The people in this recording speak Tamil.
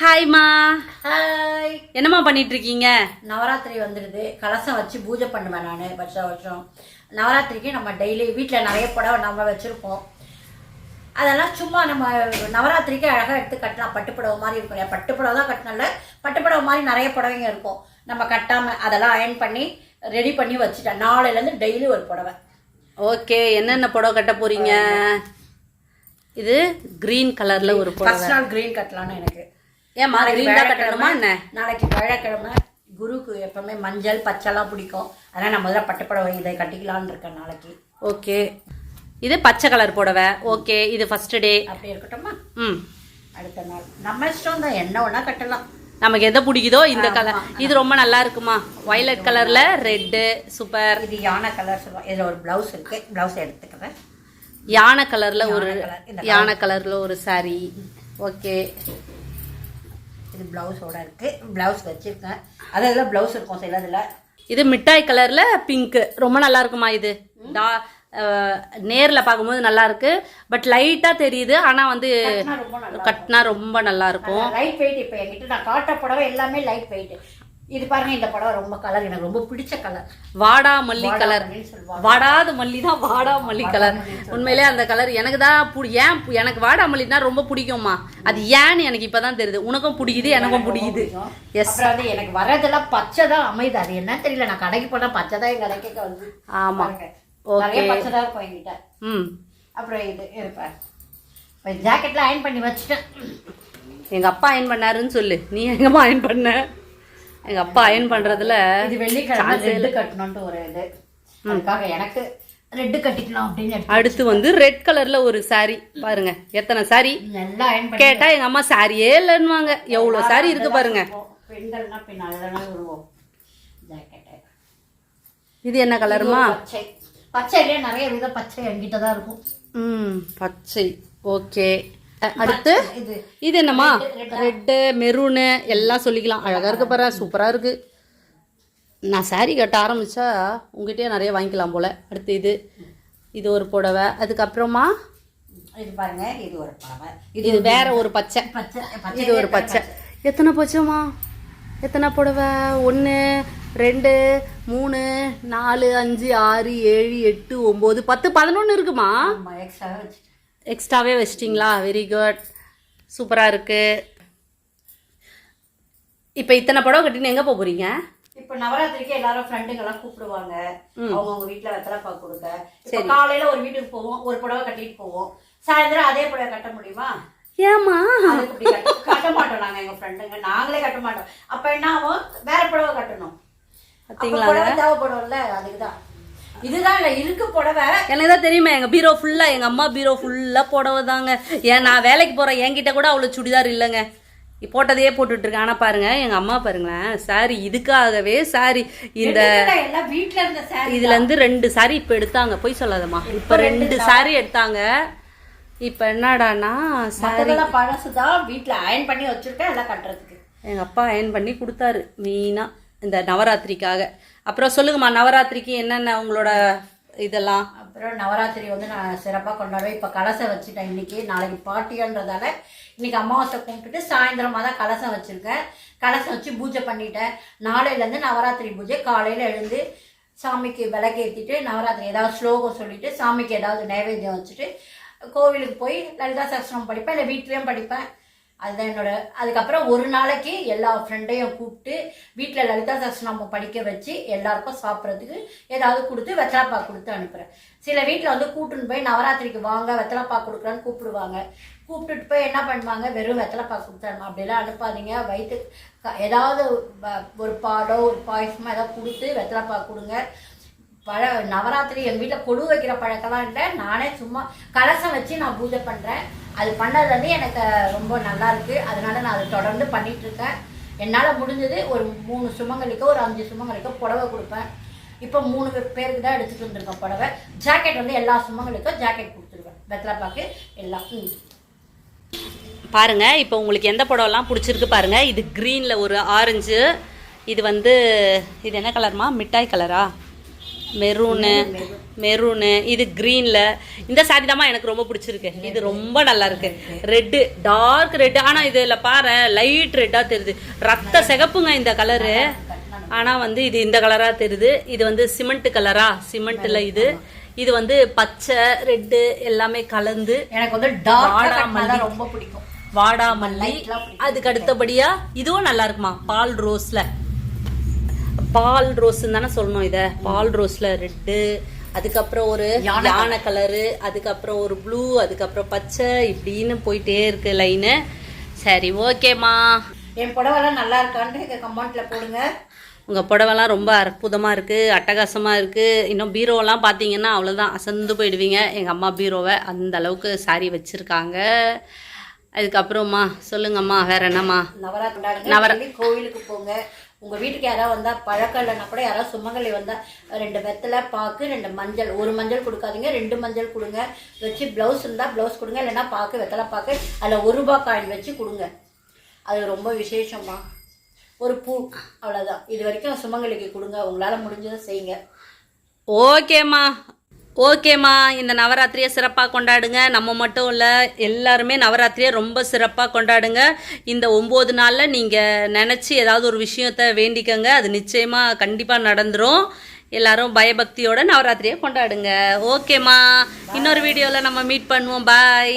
ஹாய்மா ஹாய் என்னம்மா பண்ணிட்டு இருக்கீங்க நவராத்திரி வந்துடுது. கலசம் வச்சு பூஜை பண்ணுவேன் நான் வருஷம் வருஷம். நவராத்திரிக்கு நம்ம டெய்லி வீட்டில் நிறைய புடவை நம்ம வச்சுருப்போம். அதெல்லாம் சும்மா நம்ம நவராத்திரிக்கு அழகாக எடுத்து கட்டலாம் பட்டு புடவை மாதிரி இருக்கும் இல்லையா? பட்டு புடவை தான் கட்டினல பட்டு புடவை மாதிரி நிறைய புடவைங்க இருக்கும். நம்ம கட்டாமல் அதெல்லாம் அயன் பண்ணி ரெடி பண்ணி வச்சுட்டேன். நாளையிலேருந்து டெய்லி ஒரு புடவை. ஓகே என்னென்ன புடவை கட்ட போறீங்க? இது கிரீன் கலர்ல ஒரு புடவை. க்ரீன் கட்டலான்னு எனக்கு. ஏமா கிரீன் தான் கட்டணுமா என்ன? நாளைக்கு வியாழக்கிழமை குருவுக்கு எப்பவுமே மஞ்சள் பச்சைலாம் பிடிக்கும். அதனால் நான் முதல்ல பட்டு புடவை இதை கட்டிக்கலான்னு இருக்கேன் நாளைக்கு. ஓகே. இது பச்சை கலர் புடவை. ஓகே இது ஃபர்ஸ்ட் டே அப்படி இருக்கட்டுமா? ம். அடுத்த நாள். நம்ம இஷ்டம் தான் என்ன வேணா கட்டலாம். நமக்கு எதை பிடிக்குதோ இந்த கலர் இது ரொம்ப நல்லா இருக்குமா? வயலட் கலர்ல ரெட்டு சூப்பர் இது யானை கலர் சொல்லுவோம். இதில் ஒரு ப்ளவுஸ் இருக்கு. ப்ளவுஸ் எடுத்துக்கிறேன். யானை கலர்ல ஒரு யானை கலர்ல ஒரு saree. ஓகே. இது ப்ளவுஸோட இருக்கு. ப்ளவுஸ் வச்சிருக்கேன். அது இதில் ப்ளவுஸ் இருக்கும் சிலதில் இது மிட்டாய் கலர்ல பிங்க் ரொம்ப நல்லா இருக்குமா இது? டா நேர்ல பார்க்கும்போது நல்லா இருக்கு. பட் லைட்டா தெரியுது. ஆனா வந்து கட்டினா ரொம்ப நல்லா இருக்கும். லைட் வெயிட் இப்போ என்கிட்ட நான் காட்ட புடவை எல்லாமே லைட் வெயிட் இது பாருங்க இந்த புடவை ரொம்ப கலர் எனக்கு ரொம்ப பிடிச்ச கலர் வாடா மல்லி கலர் வாடாத மல்லி தான் வாடா மல்லி கலர் உண்மையிலே அந்த கலர் எனக்கு தான் ஏன் எனக்கு வாடா மல்லினா ரொம்ப பிடிக்கும்மா. அது ஏன்னு எனக்கு இப்பதான் தெரியுது. உனக்கும் பிடிக்குது எனக்கும் பிடிக்குது. எஸ் வந்து எனக்கு வரதெல்லாம் பச்சை தான் அமைது. அது என்ன தெரியல. நான் கடைக்கு போனா பச்சை தான் என் கடைக்கு வந்து ஆமா. பாருங்க. நிறைய பச்சை தான் இருக்கும் என்கிட்ட. ம். அப்புறம் இது இருப்பார் இப்போ ஜாக்கெட்லாம் அயன் பண்ணி வச்சுட்டேன். எங்க அப்பா அயன் பண்ணாருன்னு சொல்லு. நீ எங்கம்மா அயன் பண்ண? எங்க அப்பா அயன் பண்றதுல இது வெள்ளிக்கிழமை ரெட்டு கட்டணும்ட்டு ஒரு இது. அதுக்காக எனக்கு ரெட்டு கட்டிக்கலாம் அப்படின்னு அடுத்து வந்து ரெட் கலர்ல ஒரு saree. பாருங்க. எத்தனை பண்ணி கேட்டா எங்க அம்மா சாரியே இல்லைன்னுவாங்க. எவ்வளவு saree இருக்கு பாருங்க. இது என்ன கலருமா பச்சை. நிறைய வித பச்சை என்கிட்ட தான் இருக்கும். ம் பச்சை. ஓகே. அடுத்து? இது. என்னம்மா? ரெட்டு மெரூனு எல்லாம் சொல்லிக்கலாம். அழகா இருக்கு பாரு சூப்பரா இருக்கு. நான் saree கட்ட ஆரம்பிச்சா உங்ககிட்டயே நிறைய வாங்கிக்கலாம் போல. அடுத்து இது. இது ஒரு புடவை. அதுக்கப்புறமா? இது பாருங்க இது ஒரு புடவை. இது வேற ஒரு பச்சை. இது ஒரு பச்சை. எத்தனை பச்சைமா எத்தனை புடவை? ஒன்று ரெண்டு மூணு நாலு அஞ்சு ஆறு ஏழு எட்டு ஒம்பது பத்து பதினொன்று இருக்குமா? எக்ஸ்ட்ரா எக்ஸ்ட்ராவே வச்சிட்டிங்களா? வெரி குட் சூப்பராக இருக்கு. இப்போ இத்தனை புடவை கட்டின்னு எங்கே போக போகிறீங்க இப்ப நவராத்திரிக்கு எல்லாரும் ஃப்ரெண்டுங்க எல்லாம் கூப்பிடுவாங்க. அவங்க அவங்க வீட்டுல வெத்தலை பாக்கு கொடுக்க. இப்ப காலையில ஒரு வீட்டுக்கு போவோம் ஒரு புடவை கட்டிட்டு போவோம். சாயந்தரம் அதே புடவை கட்ட முடியுமா? ஏமா கட்ட மாட்டோம் நாங்க எங்க ஃப்ரெண்டுங்க நாங்களே கட்ட மாட்டோம். அப்ப என்ன ஆகும்? வேற புடவை கட்டணும். தேவைப்படும்ல அதுக்குதான். இதுதான் இருக்கு புடவை. எனக்கு தான் தெரியுமா எங்கள் பீரோ ஃபுல்லாக எங்கள் அம்மா பீரோ ஃபுல்லாக புடவை தாங்க. ஏன் நான் வேலைக்கு போகிறேன் என்கிட்ட கூட அவ்வளோ சுடிதார் இல்லைங்க. போட்டதையே போட்டுட்டு இருக்கேன் ஆனால் பாருங்க எங்கள் அம்மா பாருங்களேன் சாரி இதுக்காகவே சாரி இந்த வீட்டுல இருந்த இதுல இருந்து ரெண்டு சாரி இப்ப எடுத்தாங்க. போய் சொல்லாதம்மா. இப்ப ரெண்டு சாரி எடுத்தாங்க. இப்ப என்னடான்னா சாரி பழசுதான் வீட்டுல அயன் பண்ணி வச்சிருக்கேன் எல்லாம் கட்டுறதுக்கு. எங்க அப்பா அயன் பண்ணி கொடுத்தாரு மெயினா இந்த நவராத்திரிக்காக. அப்புறம் சொல்லுங்கம்மா நவராத்திரிக்கு என்னென்ன உங்களோட இதெல்லாம்? அப்புறம் நவராத்திரி வந்து நான் சிறப்பாக கொண்டாடுவேன். இப்போ கலசம் வச்சுட்டேன் இன்னைக்கு. நாளைக்கு பாட்டியன்றதால இன்னைக்கு அமாவாசை கும்பிட்டுட்டு சாயந்தரமாக தான் கலசம் வச்சுருக்கேன். கலசம் வச்சு பூஜை பண்ணிட்டேன். நாளையிலேருந்து நவராத்திரி பூஜை. காலையில் எழுந்து சாமிக்கு விளக்கேற்றிட்டு நவராத்திரி ஏதாவது ஸ்லோகம் சொல்லிட்டு சாமிக்கு ஏதாவது நைவேத்தியம் வச்சுட்டு கோவிலுக்கு போய் லலிதா சஹஸ்ரம் படிப்பேன். இல்லை வீட்லேயும் படிப்பேன். அதுதான் என்னோட அதுக்கப்புறம் ஒரு நாளைக்கு எல்லா ஃப்ரெண்டையும் கூப்பிட்டு வீட்டில் லலிதா சஹஸ்ரநாமம் படிக்க வச்சு எல்லாருக்கும் சாப்பிட்றதுக்கு ஏதாவது கொடுத்து வெத்தலைப்பா கொடுத்து அனுப்புகிறேன் சில வீட்டில் வந்து கூட்டுன்னு போய் நவராத்திரிக்கு வாங்க வெத்தலைப்பா கொடுக்குறான்னு கூப்பிடுவாங்க. கூப்பிட்டுட்டு போய் என்ன பண்ணுவாங்க? வெறும் வெத்தலைப்பா கொடுத்தாங்க அப்படிலாம் அனுப்பாதீங்க. வயிற்று க- ஏதாவது ஒரு பாடோ ஒரு பாயசமோ ஏதாவது கொடுத்து வெத்தலைப்பா கொடுங்க. பழ நவராத்திரி எங்கள் வீட்டில் கொடு வைக்கிற பழக்கம்லாம் இல்லை. நானே சும்மா கலசம் வச்சு நான் பூஜை பண்ணுறேன் அது பண்ணது வந்து எனக்கு ரொம்ப நல்லா இருக்கு அதனால நான் அதை தொடர்ந்து பண்ணிட்டு இருக்கேன் என்னால் முடிஞ்சது ஒரு மூணு சுமங்கலிக்கோ ஒரு அஞ்சு சுமங்கலிக்கோ புடவை கொடுப்பேன். இப்போ மூணு பேருக்கு தான் எடுத்துகிட்டு வந்திருக்கேன் புடவை. ஜாக்கெட் வந்து எல்லா சுமங்களுக்கும் ஜாக்கெட் கொடுத்துருவேன். வெத்தலைப்பாக்கு எல்லாம். ம். பாருங்க இப்போ உங்களுக்கு எந்த புடவைலாம் பிடிச்சிருக்கு பாருங்க. இது க்ரீனில் ஒரு ஆரஞ்சு இது வந்து இது என்ன கலர்மா மிட்டாய் கலரா மெரூனு மெரூனு இது க்ரீனில் இந்த சாரி தாம்மா எனக்கு ரொம்ப பிடிச்சிருக்கு. இது ரொம்ப நல்லா இருக்கு ரெட்டு டார்க் ரெட்டு ஆனால் இதில் பாரு லைட் ரெட்டாக தெரியுது. ரத்த சிகப்புங்க இந்த கலரு ஆனால் வந்து இது இந்த கலராக தெரியுது. இது வந்து சிமெண்ட் கலரா சிமெண்ட்டில் இது. இது வந்து பச்சை ரெட்டு எல்லாமே கலந்து எனக்கு வந்து டார்க் ரொம்ப பிடிக்கும். வாடாமல்லி. அதுக்கு அடுத்தபடியா இதுவும் நல்லா இருக்குமா? பால் ரோஸ்ல. பால் ரோஸ் தானே சொல்லணும் இத. பால் ரோஸ்ல ரெட்டு அதுக்கப்புறம் ஒரு யானை கலரு. அதுக்கப்புறம் ஒரு ப்ளூ அதுக்கப்புறம் பச்சை இப்படின்னு போயிட்டே இருக்கு லைனு. சரி ஓகேம்மா. என் புடவைலாம் நல்லா இருக்கான்ட்டு கமெண்ட்ல போடுங்க. உங்கள் புடவைலாம் ரொம்ப அற்புதமாக இருக்குது அட்டகாசமாக இருக்குது இன்னும் பீரோவெல்லாம் பார்த்தீங்கன்னா அவ்வளோதான் அசந்து போயிடுவீங்க. எங்கள் அம்மா பீரோவை அந்த அளவுக்கு சாரி வச்சுருக்காங்க. அதுக்கப்புறமா சொல்லுங்கம்மா வேற என்னம்மா? நவராத்திரி நவரா- டெய்லி கோவிலுக்கு போங்க. உங்கள் வீட்டுக்கு யாராவது வந்தால் பழக்கம் இல்லைன்னா கூட யாராவது சுமங்கலி வந்தால் ரெண்டு வெத்தலை பாக்கு ரெண்டு மஞ்சள். ஒரு மஞ்சள் கொடுக்காதீங்க ரெண்டு மஞ்சள் கொடுங்க. வச்சு ப்ளவுஸ் இருந்தால் ப்ளவுஸ் கொடுங்க இல்லைன்னா பாக்கு வெத்தலை பாக்கு அதில் ஒரு ரூபாய் காயின் வச்சு கொடுங்க. அது ரொம்ப விசேஷமா ஒரு பூ அவ்வளோதான் இது வரைக்கும் சுமங்கலிக்கு கொடுங்க உங்களால் முடிஞ்சதை செய்யுங்க. ஓகேம்மா. ஓகேம்மா இந்த நவராத்திரியை சிறப்பாக கொண்டாடுங்க. நம்ம மட்டும் இல்லை எல்லாருமே நவராத்திரியை ரொம்ப சிறப்பாக கொண்டாடுங்க. இந்த ஒம்பது நாளில் நீங்கள் நினச்சி ஏதாவது ஒரு விஷயத்த வேண்டிக்கங்க. அது நிச்சயமாக கண்டிப்பாக நடந்துரும். எல்லாரும் பயபக்தியோட நவராத்திரியை கொண்டாடுங்க. ஓகேம்மா. இன்னொரு வீடியோவில் நம்ம மீட் பண்ணுவோம். பாய்